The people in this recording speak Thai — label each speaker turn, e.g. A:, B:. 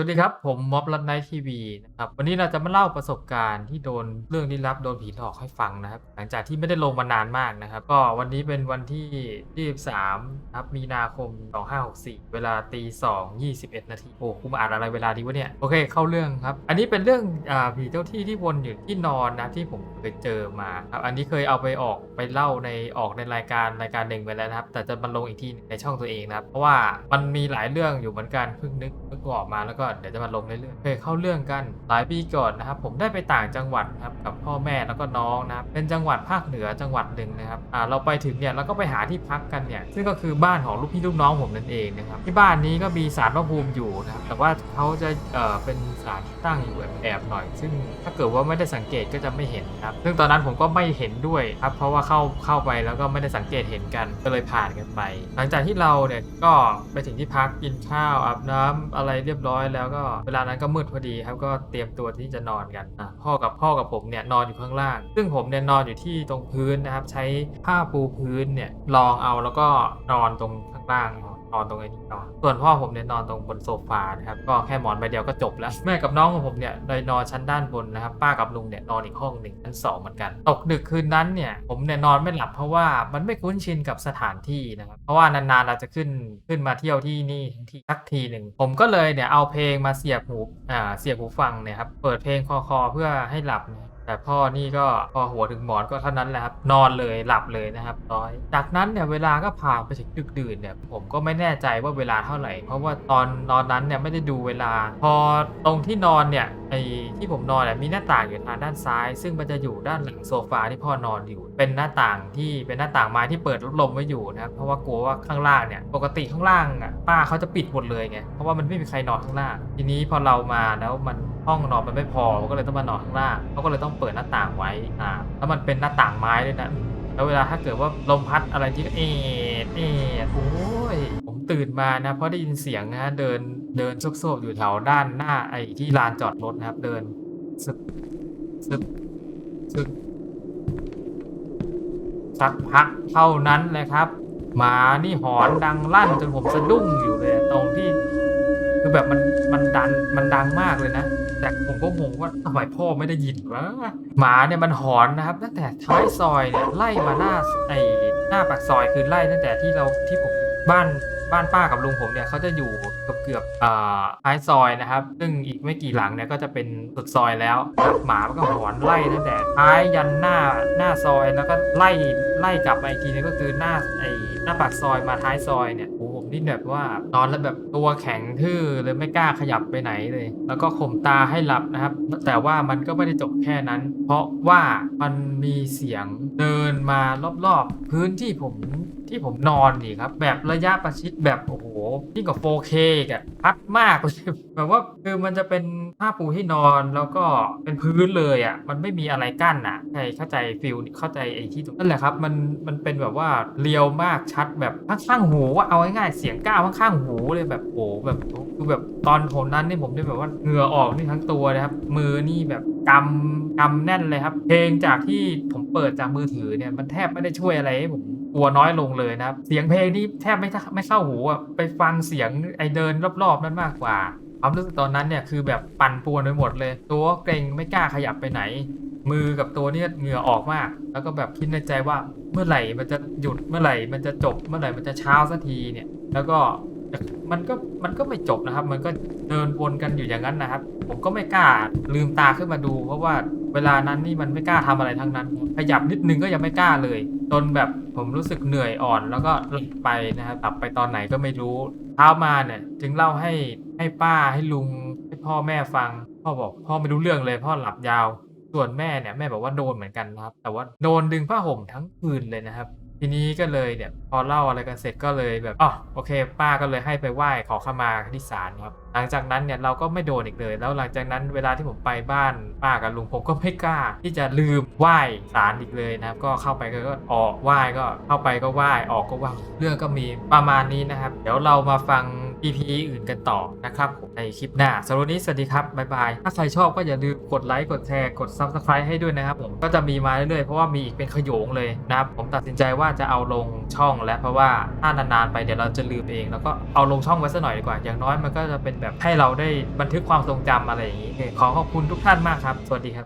A: วัสดีครับ ผมม็อบรัดไนทีวีนะครับวันนี้เราจะมาเล่าประสบการณ์ที่โดนเรื่องลี้ลับโดนผีหลอกให้ฟังนะครับ หลังจากที่ไม่ได้ลงมานานมากนะครับ ก็วันนี้เป็นวันที่ 23ครับมีนาคม 2564 เวลาตี2 21 นาทีโอ้กูมาอ่านอะไรเวลาดีวะเนี่ยโอเคเข้าเรื่องครับ อันนี้เป็นเรื่องอ่าผีเจ้าที่ที่วนอยู่ที่นอนนะที่ผมเคยเจอมาครับอันนี้เคยเอาไปออกไปเล่าในออกในรายการรายการหนึ่งไปแล้วนะครับ แต่จะมาลงอีกทีในช่องตัวเองนะครับเพราะว่ามันมีหลายเรื่องอยู่เหมือนกันเพิ่งนึกเพิ่งออกมาแล้วก็เดี๋ยวจะมาลงเรื่อยๆเคยเข้าเรื่องกันหลายปีก่อนนะครับ ผมได้ไปต่างจังหวัดครับกับพ่อแม่แล้วก็น้องนะครับเป็นจังหวัดภาคเหนือจังหวัดหนึ่งนะครับอ่าเราไปถึงเนี่ยเราก็ไปหาที่พักกันเนี่ยซึ่งก็คือบ้านของลูกพี่ลูกน้องผมนั่นเองนะครับที่บ้านนี้ก็มีศาลพระภูมิอยู่นะครับแต่ว่าเขาจะเอ่อเป็นศาลที่ตั้งอยู่แอบๆหน่อย ซึ่งถ้าเกิดว่าไม่ได้สังเกตก็จะไม่เห็นครับซึ่งตอนนั้นผมก็ไม่เห็นด้วยครับเพราะว่าเข้าเข้าไปแล้วก็ไม่ได้สังเกตเห็นกันก็เลยผ่านกันไป หลังจากที่เราเนี่ยก็ไปถึงที่พักกินข้าวอาบน้ำอะไรเรียบร้อยแล้วแล้วก็เวลานั้นก็มืดพอดีครับก็เตรียมตัวที่จะนอนกันพ่อกับพ่อกับผมเนี่ยนอนอยู่ข้างล่าง ซึ่งผมเนี่ยนอนอยู่ที่ตรงพื้นนะครับ ใช้ผ้าปูพื้นเนี่ยรองเอาแล้วก็นอนตรงข้างล่าง นอนตรงไอ้นี้นอนส่วนพ่อผมเนี่ยนอนตรงบนโซฟานะครับก็แค่หมอนใบเดียวก็จบแล้ว แม่กับน้องของผมเนี่ยเลยนอนชั้นด้านบนนะครับ ป้ากับลุงเนี่ยนอนอีกห้องหนึ่งชั้นสองเหมือนกัน ตกดึกคืนนั้นเนี่ยผมเนี่ยนอนไม่หลับเพราะว่ามันไม่คุ้นชินกับสถานที่นะครับ เพราะว่านานๆเราจะขึ้นขึ้นมาเที่ยวที่นี่ที่สักทีหนึ่งผมก็เลยเนี่ยเอาเพลงมาเสียบหูอ่าเสียบหูฟังเนี่ยครับเปิดเพลงคอๆเพื่อให้หลับนะ แต่พ่อนี่ก็พอหัวถึงหมอนก็เท่านั้นแหละครับนอนเลยหลับเลยนะครับร้อย จากนั้นเนี่ยเวลาก็ผ่านไปถึงดึกดื่นเนี่ยผมก็ไม่แน่ใจว่าเวลาเท่าไหร่ เพราะว่าตอนนอนนั้นเนี่ยไม่ได้ดูเวลา พอตรงที่นอนเนี่ยไอ้ที่ผมนอนเนี่ยมีหน้าต่างอยู่ทางด้านซ้าย ซึ่งมันจะอยู่ด้านหลังโซฟาที่พ่อนอนอยู่ เป็นหน้าต่างที่เป็นหน้าต่างไม้ที่เปิดลมไว้อยู่นะครับเพราะว่ากลัวว่าข้างล่างเนี่ยปกติข้างล่างอะป้าเขาจะปิดหมดเลยไงเพราะว่ามันไม่มีใครนอนข้างล่าง ทีนี้พอเรามาแล้วมัน ห้องนอนมันไม่พอก็เลยต้องมานอนข้างล่างเขาก็เลยต้องเปิดหน้าต่างไว้อ่าแล้วมันเป็นหน้าต่างไม้ด้วยนะแล้วเวลาถ้าเกิดว่าลมพัดอะไรที่ก็เอดเอดโอ้ยผมตื่นมานะเพราะได้ยินเสียงนะเดินเดินโซกๆอยู่แถวด้านหน้าไอ้ที่ลานจอดรถนะครับ เดินซึกซึกซึกสักพักเท่านั้นเลยครับหมานี่หอนดังลั่นจนผมสะดุ้งอยู่เลยตรงที่คือแบบมันมันดันมันดังมากเลยนะ แต่ผมก็งงว่าทำไมพ่อไม่ได้ยินวะหมาเนี่ยมันหอนนะครับ ตั้งแต่ท้ายซอยเนี่ยไล่มาหน้าไอหน้าปากซอยคือไล่ตั้งแต่ที่เราที่ผมบ้านบ้านป้ากับลุงผมเนี่ยเขาจะอยู่เกือบเกือบอ่าท้ายซอยนะครับ ซึ่งอีกไม่กี่หลังเนี่ยก็จะเป็นสุดซอยแล้วนะครับหมามันก็หอนไล่ตั้งแต่ท้ายยันหน้าหน้าซอยแล้วก็ไล่ไล่กลับมาอีกทีนึงก็คือหน้าไอ หน้าปากซอยมาท้ายซอยเนี่ยโอ้โหผมนี่แบบว่า นอนแล้วแบบตัวแข็งทื่อเลยไม่กล้าขยับไปไหนเลย แล้วก็ข่มตาให้หลับนะครับ แต่ว่ามันก็ไม่ได้จบแค่นั้น เพราะว่ามันมีเสียงเดินมารอบๆ พื้นที่ผม ที่ผมนอนนี่ครับ แบบระยะประชิดแบบโอ้โหยิ่งกว่า 4K อีกอะพัดมากเลยแบบว่าคือมันจะเป็นผ้าปูที่นอนแล้วก็เป็นพื้นเลยอะมันไม่มีอะไรกั้นอะใช่เข้าใจฟิลเข้าใจไอ้ที่ตรงนั่นแหละครับ มันมันเป็นแบบว่าเรียวมากชัดแบบข้างๆหูว่าเอาง่ายๆเสียงก้าวข้างๆหูเลยแบบโอ้โหแบบคือแบบตอนผมนั้นนี่ผมได้แบบว่าเหงื่อออกนี่ทั้งตัวเลยครับมือนี่แบบกำกำแน่นเลยครับ เพลงจากที่ผมเปิดจากมือถือเนี่ยมันแทบไม่ได้ช่วยอะไรให้ผมกลัวน้อยลงเลยนะครับ เสียงเพลงนี่แทบไม่ไม่เข้าหูอะไปฟังเสียงไอเดินรอบๆนั้นมากกว่าความรู้สึกตอนนั้นเนี่ยคือแบบปั่นป่วนไปหมดเลย ตัวเกรงไม่กล้าขยับไปไหน มือกับตัวเนี่ยเหงื่อออกมาก แล้วก็แบบคิดในใจว่าเมื่อไหร่มันจะหยุดเมื่อไหร่มันจะจบเมื่อไหร่มันจะเช้าสักทีเนี่ย แล้วก็ มันก็มันก็ไม่จบนะครับ มันก็เดินวนกันอยู่อย่างนั้นนะครับ ผมก็ไม่กล้าลืมตาขึ้นมาดู เพราะว่าเวลานั้นนี่มันไม่กล้าทำอะไรทั้งนั้น ขยับนิดนึงก็ยังไม่กล้าเลย จนแบบผมรู้สึกเหนื่อยอ่อน แล้วก็หลับไปนะครับหลับไปตอนไหนก็ไม่รู้เช้ามาเนี่ยจึงเล่าให้ให้ป้าให้ลุงให้พ่อแม่ฟัง พ่อบอกพ่อไม่รู้เรื่องเลย พ่อหลับยาว ส่วนแม่เนี่ยแม่บอกว่าโดนเหมือนกันนะครับ แต่ว่าโดนดึงผ้าห่มทั้งคืนเลยนะครับ ทีนี้ก็เลยเนี่ยพอเล่าอะไรกันเสร็จก็เลยแบบอ๋อโอเค ป้าก็เลยให้ไปไหว้ขอขมาที่ศาลครับ หลังจากนั้นเนี่ยเราก็ไม่โดนอีกเลย แล้วหลังจากนั้นเวลาที่ผมไปบ้านป้ากับลุงผมก็ไม่กล้า ที่จะลืมไหว้ศาลอีกเลยนะครับ ก็เข้าไปก็ออกไหว้ก็เข้าไปก็ไหว้ออกก็ไหว้เรื่องก็มีประมาณนี้นะครับ เดี๋ยวเรามาฟัง EP อื่นกันต่อนะครับผมในคลิปหน้าสำหรับนี้สวัสดีครับบ๊ายบาย ถ้าใครชอบก็อย่าลืมกดไลค์กดแชร์กด Subscribe ให้ด้วยนะครับผมก็จะมีมาเรื่อยๆเพราะว่ามีอีกเป็นขยงเลยนะครับผมตัดสินใจว่าจะเอาลงช่องแล้วเพราะว่าถ้านานๆไปเดี๋ยวเราจะลืมเอง แล้วก็เอาลงช่องไว้สักหน่อยดีกว่า อย่างน้อยมันก็จะเป็นแบบให้เราได้บันทึกความทรงจำอะไรอย่างนี้ขอขอบคุณทุกท่านมากครับ สวัสดีครับ